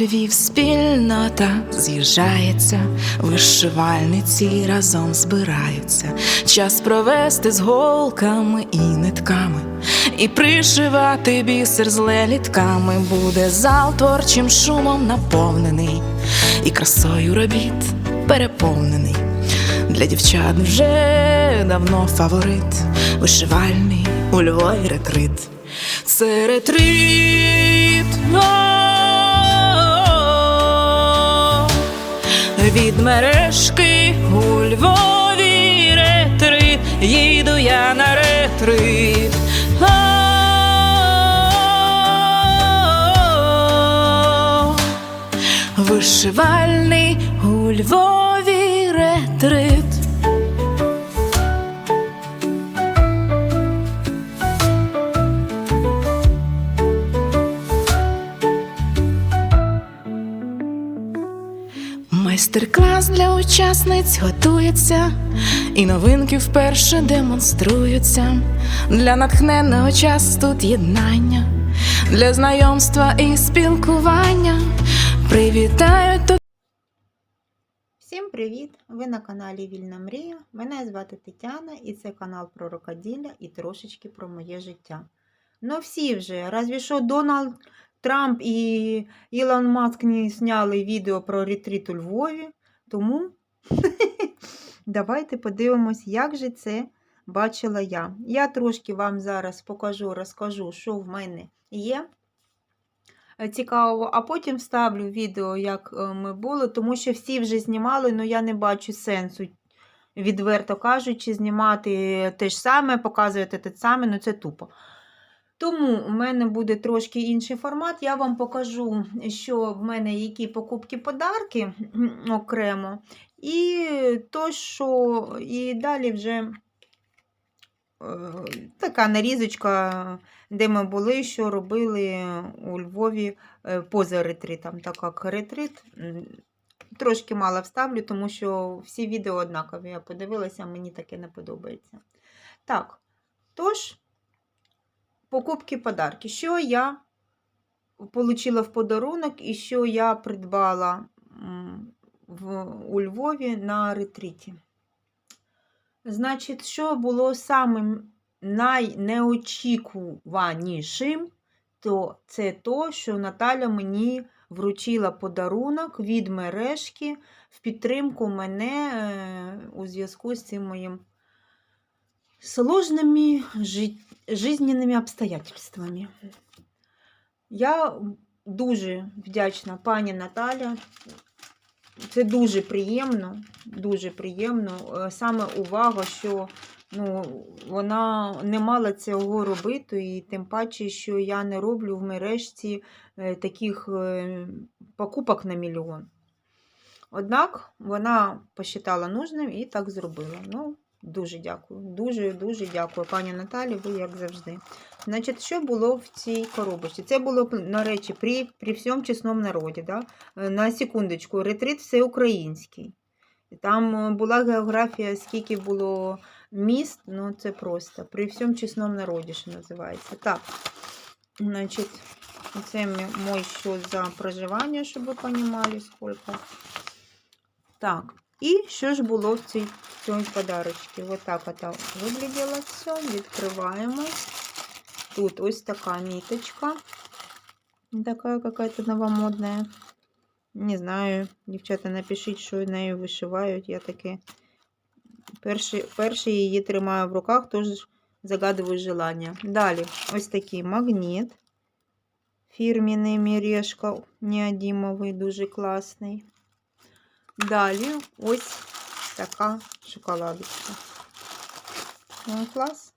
Львів спільнота з'їжджається, вишивальниці разом збираються. Час провести з голками і нитками, і пришивати бісер з лелітками. Буде зал творчим шумом наповнений, і красою робіт переповнений. Для дівчат вже давно фаворит, вишивальний у Львові ретрит. Це ретрит. Від мережки у Львові ретрит, їду я на ретрит. Вишивальний у Львові ретрит. Майстер-клас для учасниць готується, і новинки вперше демонструються. Для натхненного час тут єднання, для знайомства і спілкування. Привітаю тут. Всім привіт! Ви на каналі Вільна Мрія. Мене звати Тетяна і це канал про рукоділля і трошечки про моє життя. Ну всі вже, разві що Дональд Трамп і Ілон Маск не зняли відео про ретрит у Львові. Тому давайте подивимось, як же це бачила я. Я трошки вам зараз покажу, розкажу, що в мене є цікавого, а потім вставлю відео, як е, ми були, тому що всі вже знімали, але я не бачу сенсу, відверто кажучи, знімати те ж саме, показувати те саме, ну це тупо. Тому у мене буде трошки інший формат. Я вам покажу, що в мене які покупки подарки окремо. І то, що і далі вже е, така нарізочка, де ми були, що робили у Львові е, поза ретритом. Так як ретрит трошки мало вставлю, тому що всі відео однакові. Я подивилася, мені таке не подобається. Так, тож, покупки подарки. Що я отримала в подарунок і що я придбала в, у Львові на ретриті. Значить, що було самим найнеочікуванішим, то це то, що Наталя мені вручила подарунок від мережки в підтримку мене е, у зв'язку з цим моїм сложными жи- жизненными обстоятельствами. Я дуже вдячна пані Наталя. Це дуже приємно, дуже приємно. Е, Саме увага, що ну, вона не мала цього робити, і тим паче, що я не роблю в мережці е, таких е, покупок на мільйон. Однак вона посчитала нужним і так зробила. Ну, дуже дякую. Дуже дуже дякую, пані Наталі, ви як завжди. Значить, що було в цій коробочці? Це було, на речі, при, при всьому чесному народі. Да? Е, На секундочку, ретрит всеукраїнський. Там е, була географія, скільки було міст, ну це просто. При всьому чесному народі, що називається. Так, значить, це мій- счет за проживання, щоб ви розуміли, скільки. Так, і що ж було в цій, в цьому подарочці? Ось так от вигляділо все. Відкриваємо. Тут ось така ниточка. Такая какая-то новомодная. Не знаю, дівчата, напишіть, що нею вишивають. Я таке перший, перший її тримаю в руках, тож загадую желання. Далі, ось такий магніт. Фірміний мережка неодімовий, дуже класний. Далі ось така шоколадочка. Ну, клас?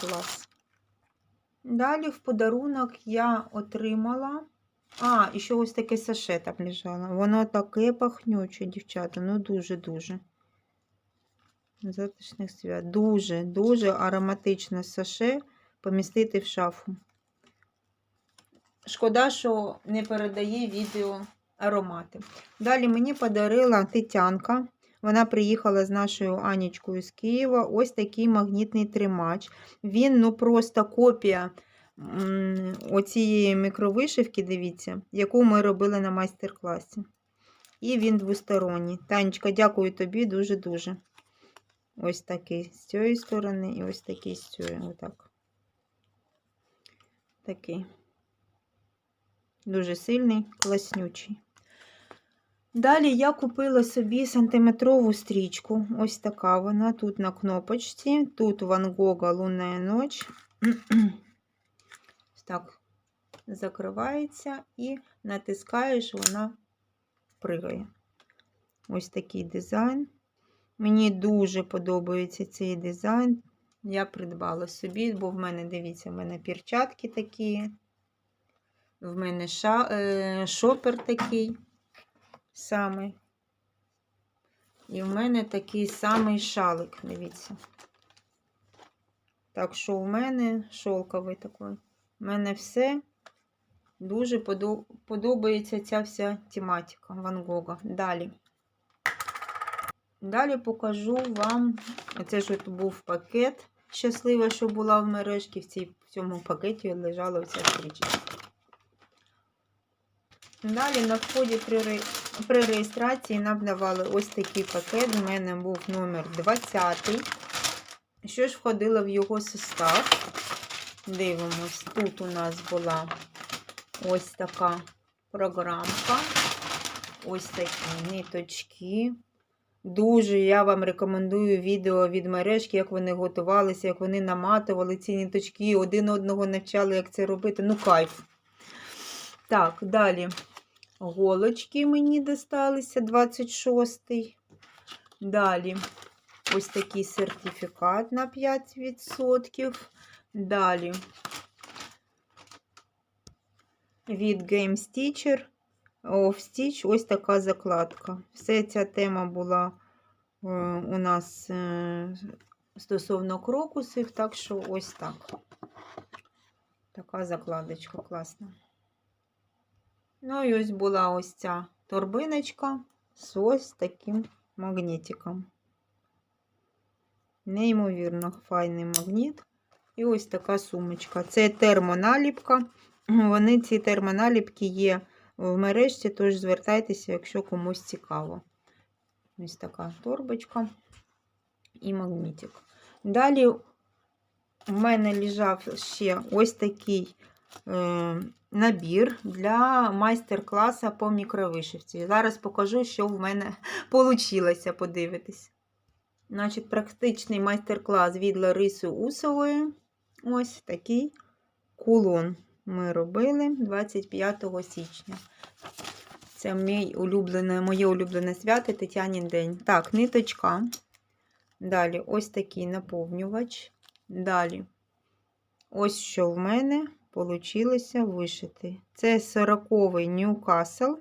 Клас. Далі в подарунок я отримала. А, і ще ось таке саше там лежало. Воно таке пахнюче, дівчата. Ну, дуже-дуже. Затишних свят. Дуже, дуже ароматичне саше помістити в шафу. Шкода, що не передає відео аромати. Далі мені подарила Тетянка. Вона приїхала з нашою Анічкою з Києва. Ось такий магнітний тримач. Він ну просто копія оцієї мікровишивки, дивіться, яку ми робили на майстер-класі. І він двосторонній. Танечка, дякую тобі дуже-дуже. Ось такий з цієї сторони і ось такий з цієї. Отак. Такий. Дуже сильний, класнючий. Далі я купила собі сантиметрову стрічку. Ось така вона. Тут на кнопочці. Тут Ван Гога Лунна ніч. Так закривається і натискаєш, вона пригає. Ось такий дизайн. Мені дуже подобається цей дизайн. Я придбала собі, бо в мене, дивіться, в мене перчатки такі. В мене е, шопер такий самий. І в мене такий самий шалик, дивіться. Так що у мене шовковий такий. У мене все дуже подобається ця вся тематика Ван Гога. Далі. Далі покажу вам. Оце ж от був пакет. Щаслива, що була в мережці. В, цій, в цьому пакеті лежала оця стрічка. Далі на вході ре- при реєстрації нам давали ось такий пакет. У мене був номер 20. Що ж входило в його состав? Дивимось, тут у нас була ось така програмка. Ось такі ниточки. Дуже я вам рекомендую відео від мережки, як вони готувалися, як вони наматували ці ниточки, один одного навчали, як це робити. Ну, кайф. Так, далі. Голочки мені досталися 26-й. Далі ось такий сертифікат на 5%. Далі від Games Teacher Off Stitch ось така закладка. Все ця тема була е, у нас е, стосовно крокусів, так що ось так. Така закладочка класна. Ну і ось була ось ця торбиночка з ось таким магнітиком. Неймовірно файний магніт. І ось така сумочка. Це термоналіпка. Вони, ці термоналіпки є в мережці, тож звертайтеся, якщо комусь цікаво. Ось така торбочка і магнітик. Далі в мене лежав ще ось такий набір для майстер-класу по мікровишивці. Зараз покажу, що в мене вийшло, подивитись. Значить, практичний майстер-клас від Лариси Усової. Ось такий кулон ми робили 25 січня. Це мій улюблене, моє улюблене свято Тетянін день. Так, ниточка. Далі ось такий наповнювач. Далі, ось що в мене вийшло вишити. Це 40-й Ньюкасл.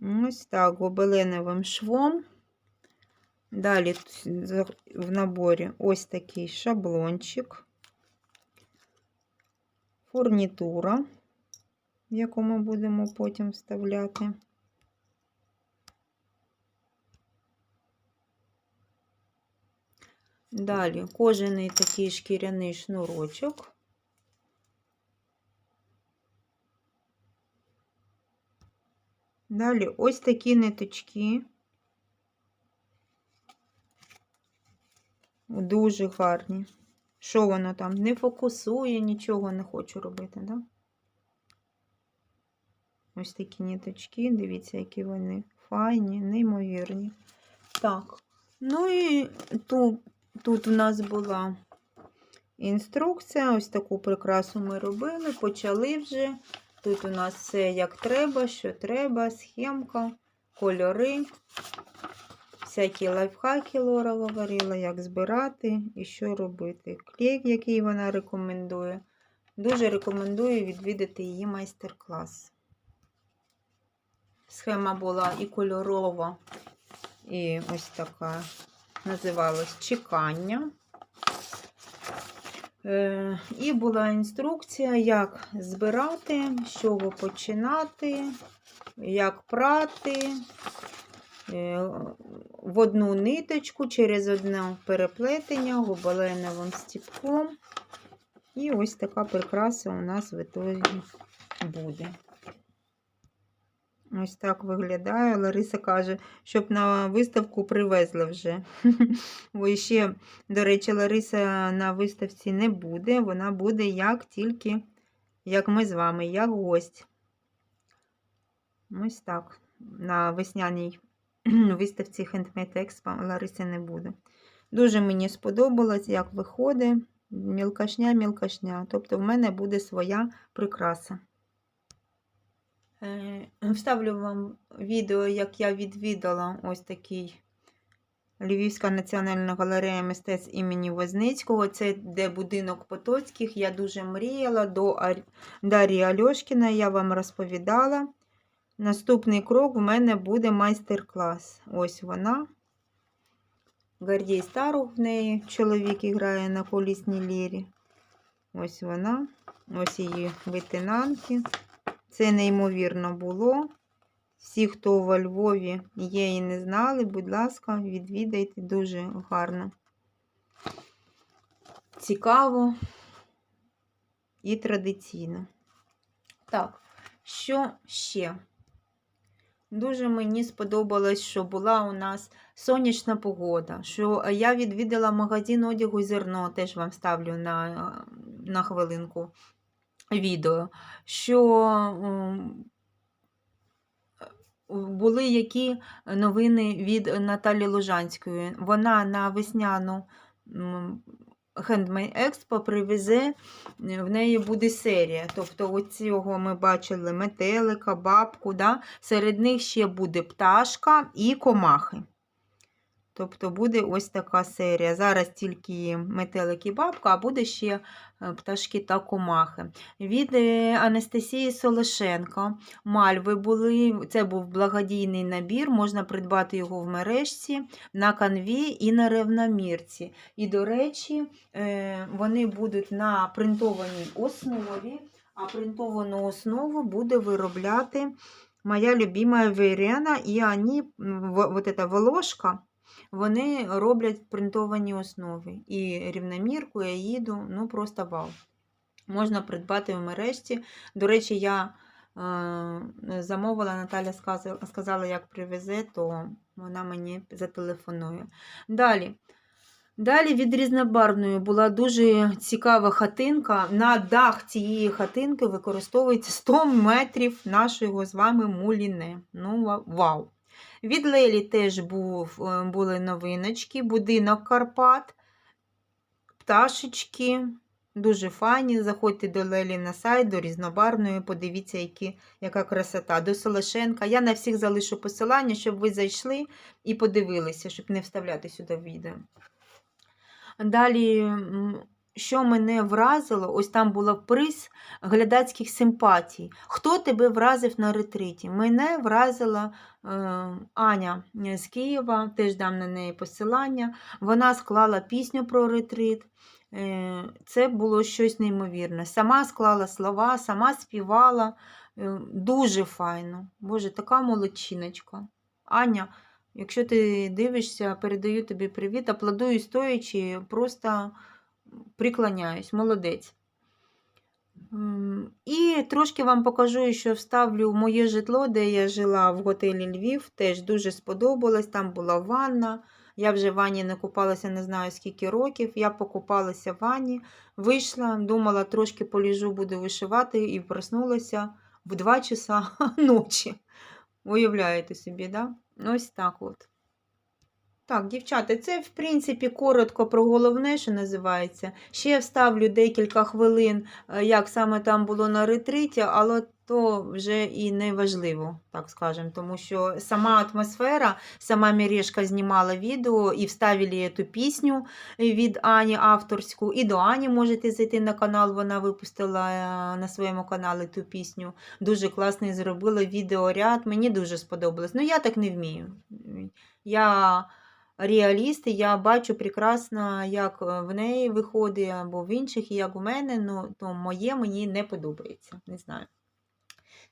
Ось так, гобеленовим швом. Далі в наборі ось такий шаблончик, фурнітура, яку ми будемо потім вставляти. Далі кожаний такий шкіряний шнурочок. Далі ось такі ниточки. Дуже гарні. Що воно там? Не фокусує, нічого не хочу робити, да? Ось такі ниточки, дивіться, які вони файні, неймовірні. Так, ну і тут, тут у нас була інструкція. Ось таку прикрасу ми робили, почали вже. Тут у нас все як треба, що треба, схемка, кольори. Всякі лайфхаки Лора говорила, як збирати і що робити. Клей, який вона рекомендує. Дуже рекомендую відвідати її майстер-клас. Схема була і кольорова, і ось така називалась чекання. Е, І була інструкція, як збирати, з чого починати, як прати е, в одну ниточку через одне переплетення гобеленовим стіпком. І ось така прикраса у нас в ітогі буде. Ось так виглядає. Лариса каже, щоб на виставку привезли вже. Бо ще, до речі, Лариса на виставці не буде. Вона буде як тільки, як ми з вами, як гость. Ось так. На весняній виставці Handmade Expo Лариси не буде. Дуже мені сподобалось, як виходить. Мілкашня, мілкашня. Тобто в мене буде своя прикраса. Е, Вставлю вам відео, як я відвідала ось такий Львівська національна галерея мистецтв імені Возницького. Це де будинок Потоцьких. Я дуже мріяла до Ар- Дар'ї Альошкіна, я вам розповідала. Наступний крок в мене буде майстер-клас. Ось вона. Гордій Старух в неї чоловік грає на колісній лірі. Ось вона. Ось її витинанки. Це неймовірно було. Всі, хто во Львові є і не знали, будь ласка, відвідайте дуже гарно. Цікаво і традиційно. Так, що ще? Дуже мені сподобалось, що була у нас сонячна погода. Що я відвідала магазин одягу зерно, теж вам ставлю на, на хвилинку відео. Що були які новини від Наталі Лужанської. Вона на весняну Handmade Expo привезе, в неї буде серія. Тобто, оцього ми бачили метелика, бабку. Да? Серед них ще буде пташка і комахи. Тобто буде ось така серія. Зараз тільки метелик і бабка, а буде ще е, пташки та комахи. Від е, Анастасії Солошенко мальви були. Це був благодійний набір, можна придбати його в мережці, на канві і на ревномірці. І, до речі, е, вони будуть на принтованій основі, а принтовану основу буде виробляти моя любима Верена, і вони, вот эта волошка, вони роблять в принтованій основі. І рівномірку, я їду, ну просто вау. Можна придбати в мережці. До речі, я е, замовила, Наталя сказала, як привезе, то вона мені зателефонує. Далі. Далі від різнобарвної була дуже цікава хатинка. На дах цієї хатинки використовується 100 метрів нашого з вами муліне. Ну, вау! Від Лелі теж був, е, були новиночки, будинок Карпат, пташечки. Дуже файні. Заходьте до Лелі на сайт, до різнобарвної, подивіться, які, яка красота. До Солошенка. Я на всіх залишу посилання, щоб ви зайшли і подивилися, щоб не вставляти сюди відео. Далі, що мене вразило, ось там була приз глядацьких симпатій. Хто тебе вразив на ретриті? Мене вразила е, Аня з Києва, теж дам на неї посилання. Вона склала пісню про ретрит. Е, Це було щось неймовірне. Сама склала слова, сама співала. Е, Дуже файно. Боже, така молодчиночка. Аня, якщо ти дивишся, передаю тобі привіт, аплодую стоячи, просто приклоняюсь, молодець. І трошки вам покажу, що вставлю моє житло, де я жила в готелі Львів. Теж дуже сподобалось. Там була ванна. Я вже в ванні не купалася не знаю скільки років. Я покупалася в ванні, вийшла, думала, трошки поліжу, буду вишивати, і проснулася в 2 часа ночі. Уявляєте собі, да? Ось так от. Так, дівчата, це, в принципі, коротко про головне, що називається. Ще вставлю декілька хвилин, е, як саме там було на ретриті, але то вже і не важливо, так скажемо, тому що сама атмосфера, сама Мірешка знімала відео і вставили цю пісню від Ані авторську. І до Ані можете зайти на канал, вона випустила е, на своєму каналі ту пісню. Дуже класний зробила відеоряд. Мені дуже сподобалось. Ну, я так не вмію. Я реаліст, я бачу прекрасно, як е, в неї виходить, або в інших, і як у мене, ну, то моє мені не подобається. Не знаю.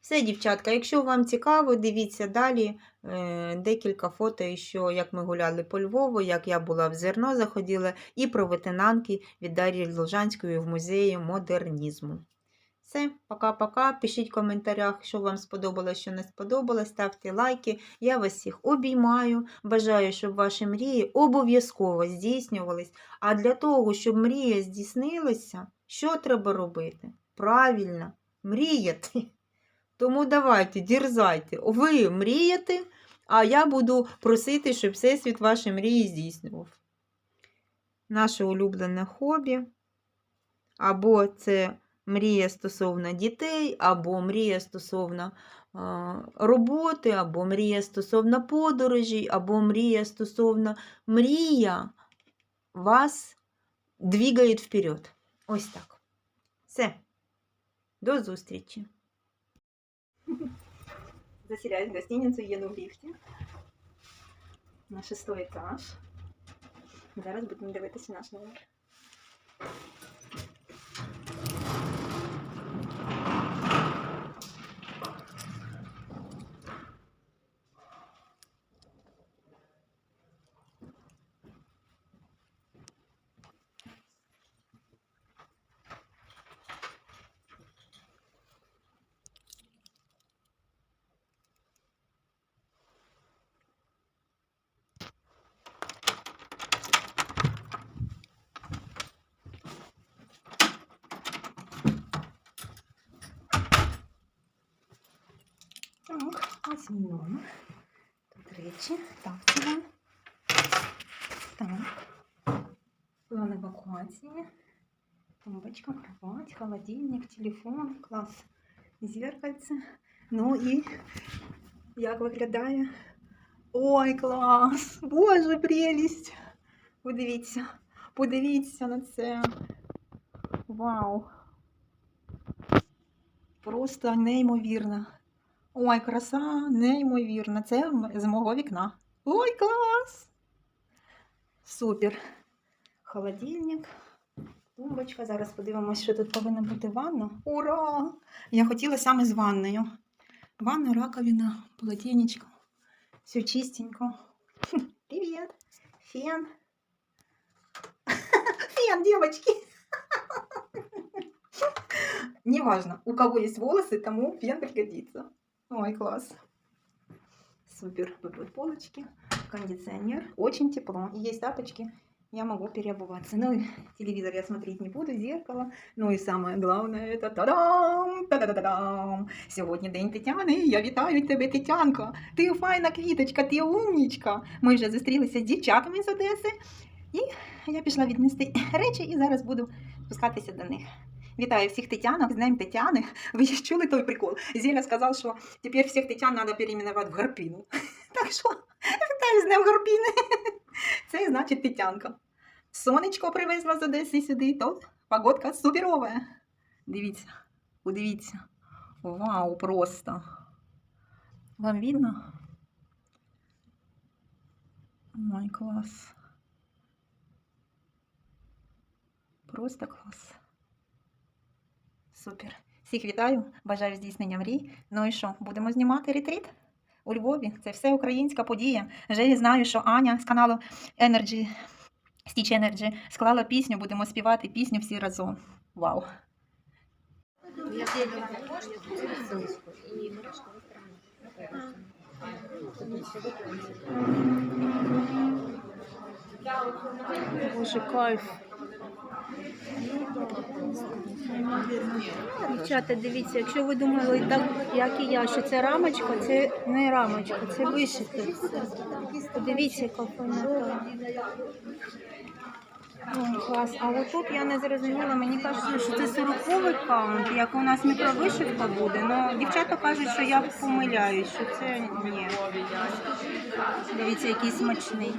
Все, дівчатка, якщо вам цікаво, дивіться далі е, декілька фото, що як ми гуляли по Львову, як я була в зерно, заходила, і про ветенанки від Дар'ї Лужанської в музеї модернізму. Все, пока-пока. Пишіть в коментарях, що вам сподобалось, що не сподобалось. Ставте лайки. Я вас всіх обіймаю. Бажаю, щоб ваші мрії обов'язково здійснювались. А для того, щоб мрія здійснилася, що треба робити? Правильно, мріяти. Тому давайте, дірзайте. Ви мрієте, а я буду просити, щоб Всесвіт ваші мрії здійснював. Наше улюблене хобі. Або це мрія стосовно дітей, або мрія стосовно роботи, або мрія стосовно подорожей, або мрія стосовно мрія вас двигає вперед. Ось так. Все. До зустрічі. Заселяюсь в гостиницю, їду в ліфті. На шестой етаж. Зараз будемо дивитися наш номер. Так, ось мій номер. Тут речі. Так, це вам. Так. План евакуації. Тумбочка, кровать, холодильник, телефон, клас. Зеркальце. Ну і як виглядає? Ой, клас! Боже, прелість! Подивіться, подивіться на це. Вау! Просто неймовірно. Ой, краса, неймовірна. Це з мого вікна. Ой, клас! Супер. Холодильник, тумбочка. Зараз подивимось, що тут повинна бути ванна. Ура! Я хотіла саме з ванною. Ванна, раковина, полотенечко. Все чистенько. Привет. Фен. Фен, девочки. Неважно, у кого есть волосы, тому фен пригодится. Ой, класс. Супер. Тут вот полочки, кондиционер. Очень тепло. И есть тапочки. Я могу переобуваться. Ну, и телевизор я смотреть не буду, зеркало. Ну и самое главное, это та-дам! Та-да-да-да-дам! Сьогодні день Тетяни. Я вітаю тебе, Тетянко. Ти файна квіточка, ти умнічка. Ми вже зустрілися з дівчатами з Одеси. І я пішла віднести речі і зараз буду спускатися до них. Вітаю всіх Тетянок, з Днем Тетяни. Ви ж чули той прикол? Зеля сказав, що тепер всіх Тетян треба переименувати в Гарпіну. Так що вітаю з Днем Гарпіни. Це значить Тетянка. Сонечко привезла з Одеси сюди, то погодка суперова. Дивіться, подивіться. Вау, просто. Вам видно? Ой, клас. Просто клас. Супер. Всіх вітаю, бажаю здійснення мрій. Ну і що, будемо знімати ретріт у Львові. Це все українська подія. Вже знаю, що Аня з каналу Energy, Stitch Energy склала пісню, будемо співати пісню всі разом. Вау! Боже, кайф. Дівчата, дивіться, якщо ви думали, так як і я, що це рамочка, це не рамочка, це. Подивіться, яка файнота. Клас. А отут я не зрозуміла, мені кажеться, що це 40 каунт, як у нас мікровишивка буде. Ну, дівчата кажуть, що я помиляюсь, що це ні. Дивіться, який смачний.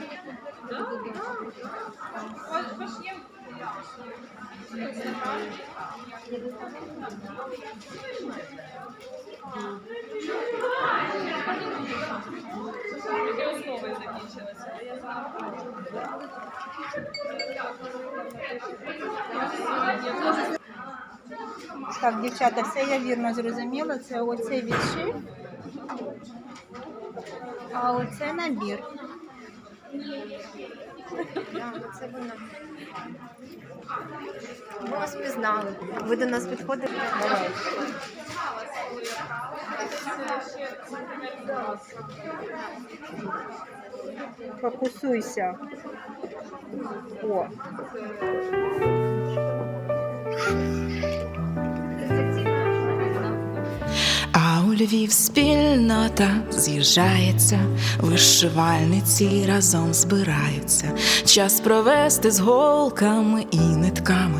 Так, дівчата, все я вірно зрозуміла. Це оце відшив, а оце набір. Вона. Ми вас пізнали. Ви до нас підходите? Покусуйся. О. Львів спільнота з'їжджається, вишивальниці разом збираються. Час провести з голками і нитками,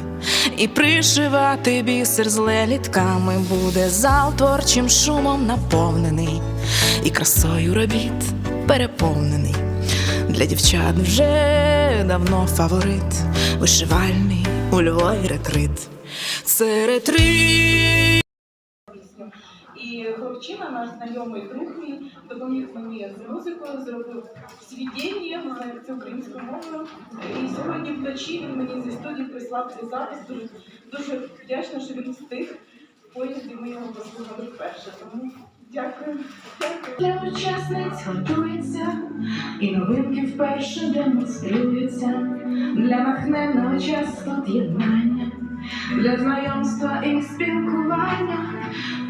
і пришивати бісер з лелітками. Буде зал творчим шумом наповнений, і красою робіт переповнений. Для дівчат вже давно фаворит, вишивальний у Львові ретрит. Це ретрит. Хлопчина, наш знайомий друг мій, допоміг мені з музикою, зробив свідіння, знається українською мовою. І сьогодні вночі він мені зі студії прислав цей запис. Дуже, дуже вдячна, що він встиг в поїзді. Ми його послухали вперше. Тому дякую. Для учасниць готується, і новинки вперше демонструються. Для натхненного час тут єднання, для знайомства і спілкування.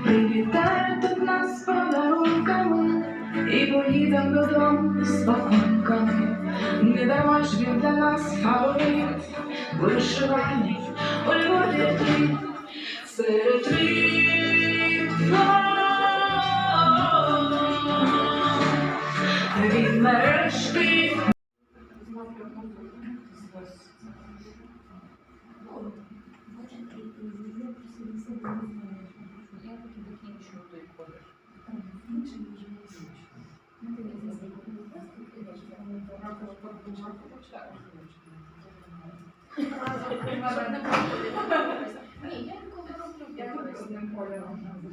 Привітають нас з подарунками і поїдем додому з пакунками. Не дарма ж він для нас фаворит, вишивальний у Львові ретрит. Це ретрит. Він нарешті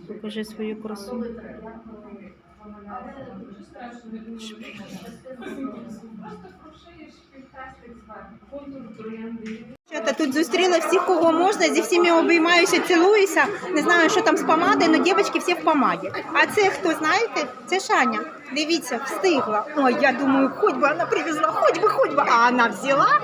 Покажи свою красу. Дівчата, тут зустріла всіх, кого можна, зі всіма обіймаюся, цілуюся. Не знаю, що там з помадою, але дівчатки всі в помаді. А це хто знаєте? Це Шаня. Дивіться, встигла. Ой, я думаю, хоч би вона привезла, хоч би, хоч би. А вона взяла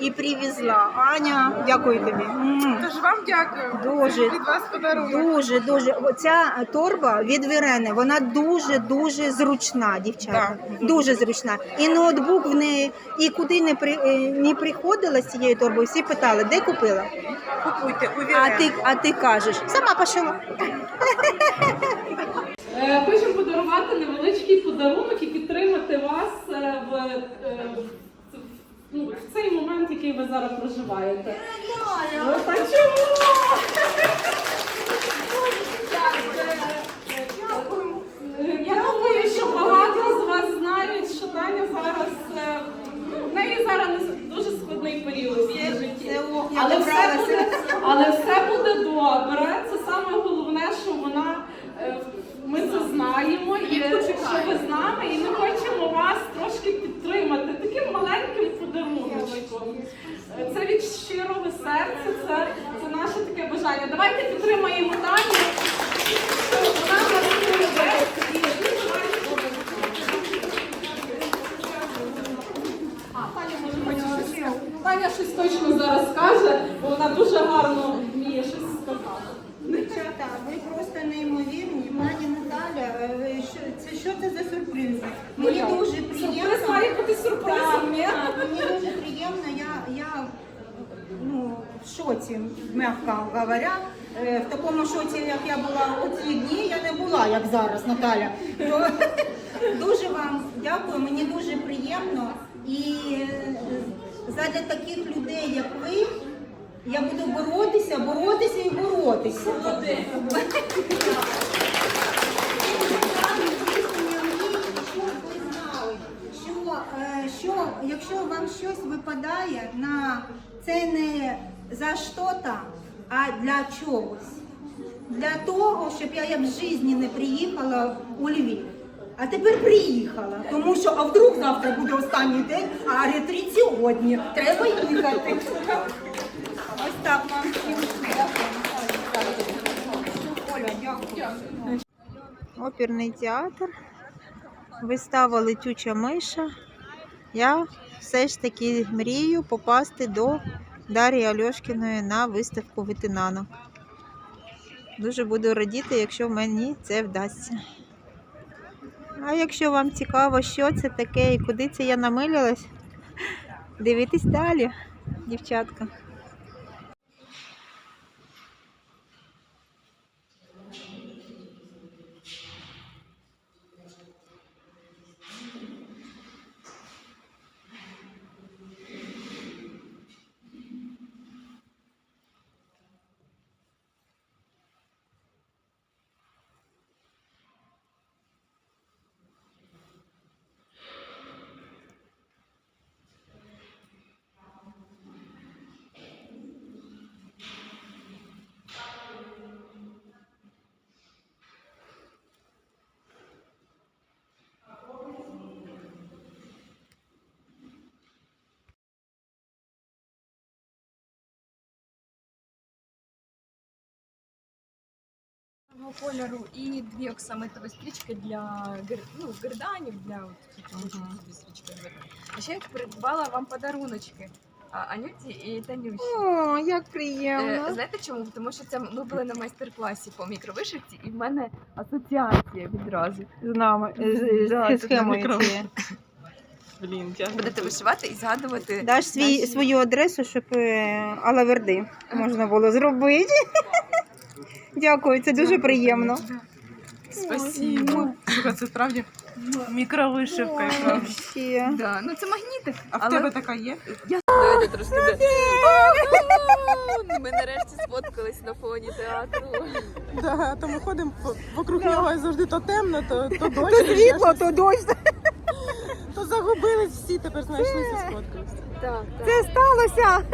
і привезла. Аня, дякую тобі. М. Тож вам дякую. Дуже, Від вас подарунок. дуже, дуже. Оця торба від Вірени, вона дуже, дуже зручна, дівчата. Дуже зручна. І ноутбук в неї, і куди не при е, не приходила з цією торбою, всі питали, де купила? Купуйте, А ти, а ти кажеш, сама пошила. Е, Хочемо подарувати невеличкий подарунок і підтримати вас е, в, е, в- ну, в цей момент, який ви зараз проживаєте. Ну, та чому? Я думаю, що багато з вас знають, що Таня зараз ну, в неї зараз не- дуже складний період в її житті. Але все, буде, але все буде добре. Це саме головне, що вона ми це знаємо, і що ви з нами, і ми хочемо вас трошки підтримати таким маленьким подарунком. Е, Це від щирого серця, це, це наше таке бажання. Давайте підтримаємо Таню. Вона нас любить. Таня може хоче щось. Таня щось точно зараз скаже, бо вона дуже гарно вміє щось сказати. Дівчата, ви просто неймовірні. Пані Наталя, е, що, це що це за сюрпризи? Мені дуже приємно. Сюрприз має бути сюрпризом, ні? Так, Мені дуже приємно, я, я ну, в шоці, м'яко говоря. Е, В такому шоці, як я була оці дні, я не була, як зараз, Наталя. Дуже вам дякую, мені дуже приємно. І е, задля таких людей, як ви, я буду боротися, боротися і боротися. Е, що якщо вам щось випадає на це не за що-то, а для чогось. Для того, щоб я як в житті не приїхала у Львів. А тепер приїхала, тому що а вдруг завтра буде останній день, а ретрит сьогодні. Треба їхати. Ось так вам всім. Оперний театр. Вистава летюча миша. Я все ж таки мрію попасти до Дар'ї Альошкіної на виставку витинанок. Дуже буду радіти, якщо мені це вдасться. А якщо вам цікаво, що це таке і куди це я намилилась, дивіться далі, дівчатка. Одного кольору і дві оксамитові стрічки для гир... ну, гирданів, для от, тут дві стрічки. А ще я придбала вам подаруночки. А, Анюті і Танюші. О, як Е, приємно. знаєте чому? Тому що це ми були на майстер-класі по мікровишивці, і в мене асоціація відразу. З нами, Да, з тут схемою мікро- цією. Блін, дякую. Будете вишивати і згадувати. Даш свій, наші- свою адресу, щоб е, алаверди можна було зробити. Дякую, це дуже приємно. Спасибо. Слухай, це справді мікровишивка. яка. Ще. Да, ну це магнітик. А в тебе така є? Давайте трошки. Ми нарешті сфоткались на фоні театру. Да, то ми ходимо по- вокруг нього і завжди то темно, то, то дощ, То світло, то дощ. то загубились всі, тепер знайшлися сфоткались. Так, так. Це сталося.